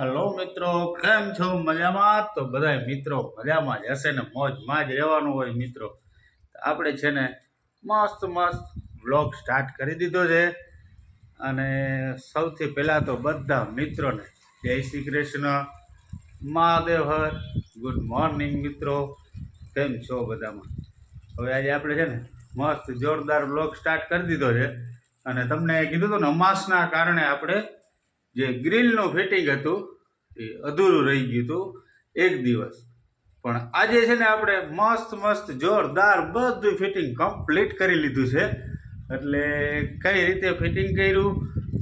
Hello મિત્રો, કેમ છો? મજામાં? તો બધા મિત્રો મજામાં જ હશે ને? મોજમાં જ રહેવાનું હોય મિત્રો. આપણે છે ને મસ્ત મસ્ત વ્લોગ સ્ટાર્ટ કરી દીધો છે. અને સૌથી પહેલાં તો બધા મિત્રોને જય શ્રી કૃષ્ણ, મહાદેવ હર ગુડ મોર્નિંગ મિત્રો. કેમ છો બધામાં? હવે આજે આપણે છે ને મસ્ત જોરદાર વ્લોગ સ્ટાર્ટ કરી દીધો છે. અને તમને કીધું હતું ને, અમાસના કારણે આપણે જે ગ્રીલનું ફિટિંગ હતું, એ અધૂરું રહી ગયું હતું એક દિવસ. પણ આજે છે ને આપણે મસ્ત મસ્ત, જોરદાર બધું ફિટિંગ કમ્પ્લીટ કરી લીધું છે. એટલે કઈ રીતે ફિટિંગ કર્યું,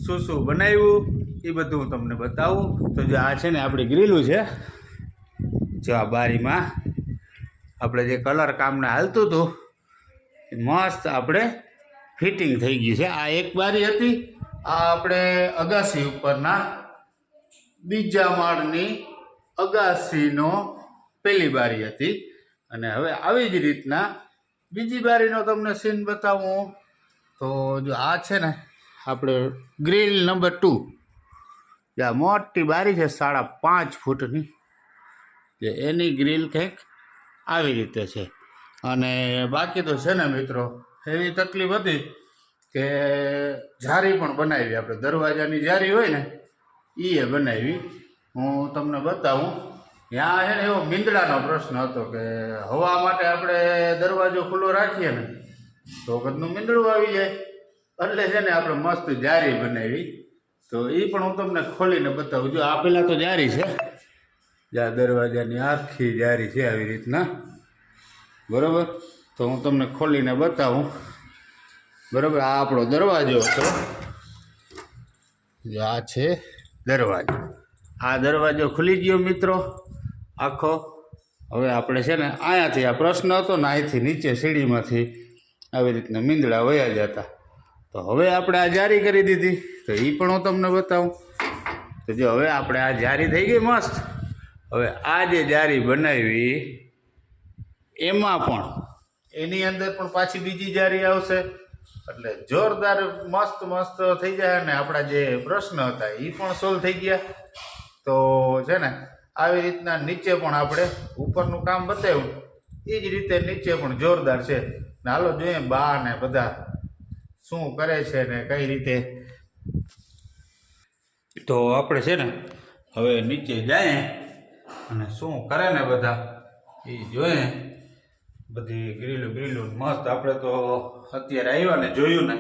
શું શું બનાવ્યું, એ બધું હું તમને બતાવું. તો જો આ છે ને આપણી ગ્રીલું છે, જો આ બારીમાં આપણે જે કલર કામને હાલતું હતું મસ્ત આપણે ફિટિંગ થઈ ગયું છે. આ એક બારી હતી આ આપણે અગાસી ઉપરના બીજા માળની અગાસીનો પહેલી બારી હતી. અને હવે આવી જ રીતના બીજી બારીનો તમને સીન બતાવું. તો જો આ છે ને, આપણે ગ્રીલ નંબર ટુ જે આ મોટી બારી છે, સાડા પાંચ ફૂટની જે એની ગ્રીલ કંઈક આવી રીતે છે. અને બાકી તો છે ને મિત્રો, એવી તકલીફ હતી કે જારી પણ બનાવી આપણે. દરવાજાની જારી હોય ને એ બનાવી. હું તમને બતાવું. ત્યાં છે ને એવો મીંદડાનો પ્રશ્ન હતો કે હવા માટે આપણે દરવાજો ખુલ્લો રાખીએ ને, તો વખતનું મીંદડું આવી જાય. એટલે છે ને આપણે મસ્ત જારી બનાવી. તો એ પણ હું તમને ખોલીને બતાવું. જો આ પહેલાં તો જારી છે. જ્યાં દરવાજાની આખી જારી છે આવી રીતના. બરાબર? તો હું તમને ખોલીને બતાવું. બરાબર, આ આપણો દરવાજો હતો આ છે દરવાજો. આ દરવાજો ખુલી ગયો મિત્રો, આખો. હવે આપણે છે ને અહીંયાથી આ પ્રશ્ન હતો ને અહીંથી નીચે સીડીમાંથી આવી રીતના મીંદડા વયા જતા. તો હવે આપણે આ જારી કરી દીધી, તો એ પણ હું તમને બતાવું. તો જો હવે આપણે આ જારી થઈ ગઈ મસ્ત. હવે આ જે જારી બનાવી, એમાં પણ, એની અંદર પણ પાછી બીજી જારી આવશે. એટલે જોરદાર મસ્ત મસ્ત થઈ જાય ને આપણા જે પ્રશ્ન હતા એ પણ સોલ્વ થઈ ગયા. તો છે ને, આવી રીતના નીચે પણ આપણે ઉપરનું કામ બતાવ્યું. એ જ રીતે નીચે પણ જોરદાર છે. ને હાલો જોઈએ બા ને બધા શું કરે છે ને કઈ રીતે. તો આપણે છે ને, હવે નીચે જાય અને શું કરે ને બધા એ જોઈએ. બધી ગ્રીલું ગ્રીલું મસ્ત. આપણે તો અત્યારે આવ્યા ને જોયું ને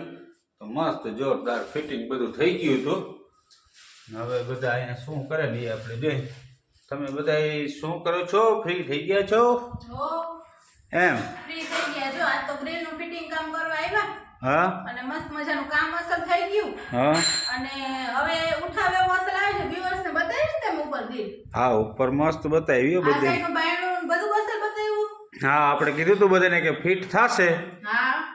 તો મસ્ત જોરદાર ફિટિંગ બધું થઈ ગયું હતું. હવે બધા અહીંયા શું કરે ને એ આપણે જોઈ તમે બધા શું કરો છો? ફ્રી થઈ ગયા છો? એમ? ફ્રી થઈ ગયા. જો આ તો ગ્રીલનું ફિટિંગ કામ કરવા આવ્યા. હા? અને મસ્ત મજાનું કામ અસર થઈ ગયું. હા? અને હવે ઉઠાવે મસલ આવે છે. વ્યુઅર્સ ને બતાવી ને તમે ઉપર ગ્રીલ? હા ઉપર મસ્ત બતાવી બધી. હા આપણે કીધું હતું બધાને કે ફિટ થશે.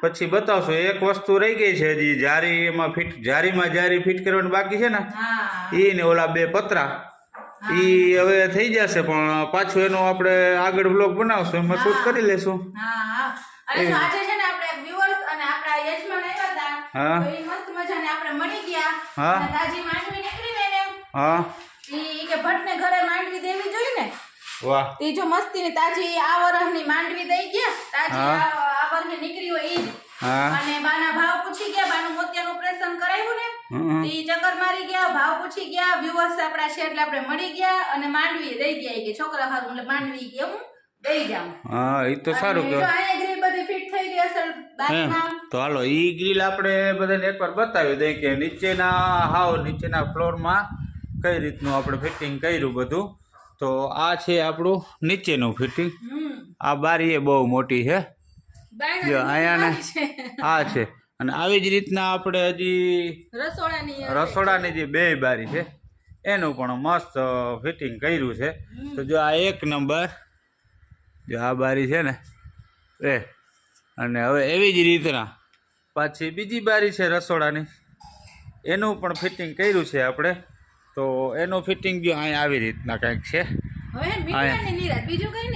પછી બતાવશો એક વસ્તુ રહી ગઈ છે હજી જારી એમાં ફિટ જારીમાં જારી ફિટ કરવાની બાકી છે ને? એ ઈ ને ઓલા બે પતરા. ઈ હવે થઈ જશે પણ પાછું એનો આપણે આગળ બ્લોગ બનાવશું એમાં શૂટ કરી લેશું. હા હા. અને વાહ. તે જો મસ્તીની તાજી આ વરહની માંડવી દઈ ગયા તાજી. આ વરહે નીકળી હોય ઈ અને બાના ભાવ પૂછી ગયા બાનું મોતિયાનું ઓપરેશન કરાવ્યું ને. તે ચક્કર મારી ગયા ભાવ પૂછી ગયા વ્યુઅર્સ આપણા છે એટલે આપણે મળી ગયા અને માંડવી દઈ ગયા. કે છોકરા હારું એટલે માંડવી કે હું દઈ જાઉં. હા એ તો સારું કે આ ગ્રીલ બધી ફિટ થઈ ગઈ અસલ એમ. તો હાલો ઈ ગ્રીલ આપણે બધાને એકવાર બતાવી દઈએ કે નીચેના હાવ નીચેના ફ્લોરમાં કઈ રીતનું આપણે ફિટિંગ કર્યું બધું. તો આ છે આપણું નીચેનું ફિટિંગ. આ બારી એ બહુ મોટી છે. જો અહીંયા આ છે. અને આવી જ રીતના આપણે હજી રસોડાની રસોડાની જે બે બારી છે એનું પણ મસ્ત ફિટિંગ કર્યું છે. તો જો આ એક નંબર જો આ બારી છે ને એ. અને હવે એવી જ રીતના પાછી બીજી બારી છે રસોડાની. એનું પણ ફિટિંગ કર્યું છે આપણે. તો એનું ફિટિંગ જો અહીંયા આવી રીતના કંઈક છે.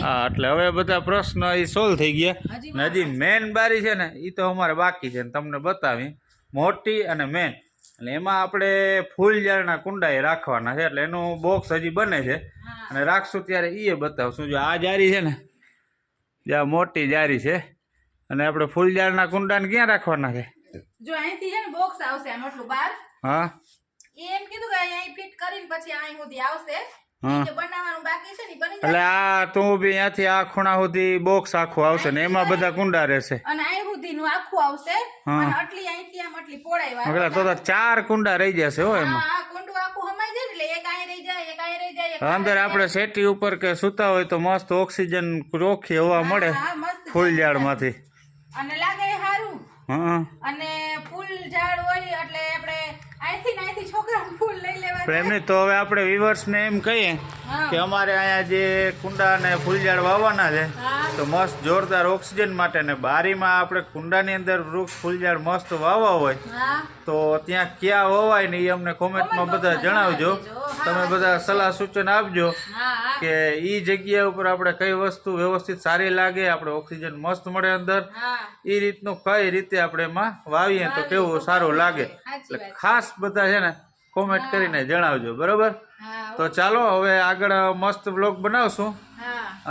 હા એટલે હવે બધા પ્રશ્ન એ સોલ્વ થઈ ગયા. હજી ને હજી મેન બારી છે ને એ તો અમારે બાકી છે ને તમને બતાવી. મોટી અને મેન અને એમાં આપણે ફૂલ ઝાડના કુંડા એ રાખવાના છે એટલે એનું બોક્સ હજી બને છે. અને રાખશું ત્યારે એ બતાવશું. જો આ જારી છે ને જે મોટી જારી છે અને આપણે ફૂલ ઝાડના કુંડાને ક્યાં રાખવાના છે? જો અહીંથી છે ને બોક્સ આવશે આમ એટલું બાર. હા. એમ કીધું કે અહીં ફિટ કરીને પછી અહીં સુધી આવશે. એટલે આ તું બી અહીંયાથી આ ખૂણા સુધી બોક્સ આખું આવશે ને એમાં બધા કુંડા રહેશે. અને અહીં સુધીનું આખું આવશે. હા. અને આટલી અહીંથી આમ આટલી પહોળાઈ તો તો ચાર કુંડા રહી જશે હો એમાં. આ કુંડું આખું હમાઈ જાય એટલે એક અહીં રહી જાય એક અહીં રહી જાય અંદર આપણે સેટી ઉપર કે સૂતા હોય તો મસ્ત ઓક્સિજન ચોખ્ખી હવા મળે ફૂલ ઝાડ ઝાડમાંથી. અને લાગે સારું હા. અને ફૂલ ઝાડ હોય એટલે આપણે અહીંથી ને અહીંથી છોકરા ફૂલ લઈ લેવા પણ એમની તો હવે આપણે વિવર્સને એમ કહીએ કે અમારે અહીંયા જે કુંડા અને ફૂલઝાડ વાવવાના છે તો મસ્ત જોરદાર ઓક્સિજન માટે ને બારીમાં આપણે કુંડાની અંદર વૃક્ષ ફૂલ ઝાડ મસ્ત વાવવા હોય તો ત્યાં ક્યાં વવાય ને એ અમને કોમેન્ટમાં બધા જણાવજો. તમે બધા સલાહ સૂચન આપજો કે એ જગ્યા ઉપર આપણે કઈ વસ્તુ વ્યવસ્થિત સારી લાગે આપણે ઓક્સિજન મસ્ત મળે અંદર એ રીતનું કઈ રીતે આપણે એમાં વાવીએ તો કેવું સારું લાગે. એટલે ખાસ બધા છે ને કોમેન્ટ કરીને જણાવજો બરોબર? તો ચાલો હવે આગળ મસ્ત બ્લોગ બનાવશું.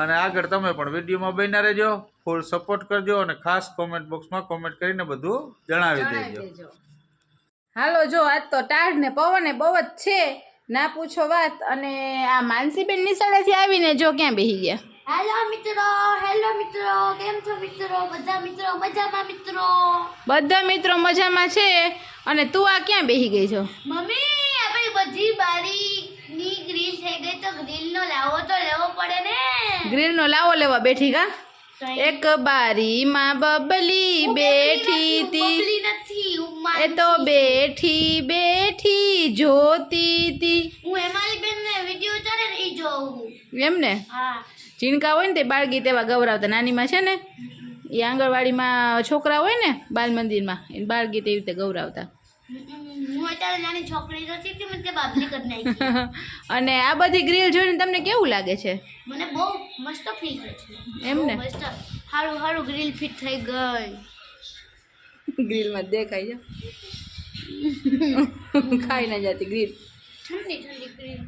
અને આગળ તમે પણ વિડીયોમાં બન્યા રહેજો ફૂલ સપોર્ટ કરજો અને ખાસ કોમેન્ટ બોક્સમાં કોમેન્ટ કરીને બધું જણાવી દેજો. હાલો જો આજ તો ટાઢ ને પવન બહુ જ છે. ના પૂછો વાત. અને આ માનસીબેન નિશાળેથી આવીને જો ક્યાં બેસી ગયા? હેલો મિત્રો મિત્રો કેમ છો મિત્રો? બધા મિત્રો મજામાં મિત્રો? બધા મિત્રો મજામાં છે. અને તું આ ક્યાં બેસી ગઈ છો? મમ્મી આપણી બધી બારીની ગ્રીલ થઈ ગઈ તો ગ્રીલનો લાવો તો લેવો પડે ને. ગ્રીલનો લાવો લેવા બેઠી કા? એક બારીમાં બબલી બેઠી હતી નથી એ તો બેઠી બેઠી જોતી તી. હું હેમાલી બેન ને વિડિયો ને ઈ જોઉં. એમ ને? હા. ચીણકા હોય ને તે બાળગીત એવા ગૌરાવતા. નાનીમાં છે ને એ આંગણવાડીમાં છોકરા હોય ને બાલ મંદિરમાં એ બાળગીત એવી રીતે ગૌરાવતા. અને આ બધી ગ્રીલ જોઈને તમને કેવું લાગે છે? મને બહુ મસ્ત ફીલ થાય છે. એમ ને? હારું હારું ગ્રીલ ફિટ થઈ ગઈ. ગ્રીલમાં દેખાય છે. ખાઈ ના જતી ગ્રીલ. ઠંડી ઠંડી ગ્રીલ.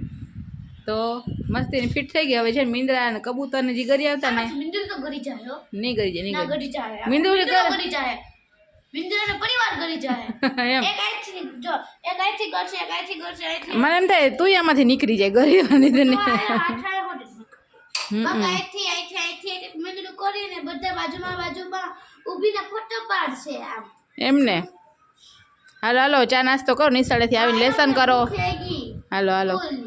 તો મસ્તીની ફિટ થઈ ગઈ હવે છે ને મીંદડા અને કબૂતર ને જે ગરી આવતા ને મિંદુર તો ગરી જાય હો. નહીં ગરી જાય ના નહીં ગરી જાય. મિંદુર મિંદુર કરે. ગરી જાય. મિંદુર અને પરિવાર ગરી જાય. ગરી એમ. એક આઈથી જો એક આઈથી કરશે એક આઈથી કરશે આઈથી મને એમ થાય તું આમાંથી નીકળી જાય ગરીવાની તને તો આ હાથાએ હોડે. હમ, બસ હમ. આઈથી આઈથી આઈથી એક એક મિંદુર કરીને બધા બાજુમાં બાજુમાં ઊભીને ફોટો પાડશે આમ. એમ ને? હાલો હાલો ચા નાસ્તો કરો નિશાળેથી આવીને લેસન કરો. ભૂખ લાગી. હાલો હાલો. ફૂલ.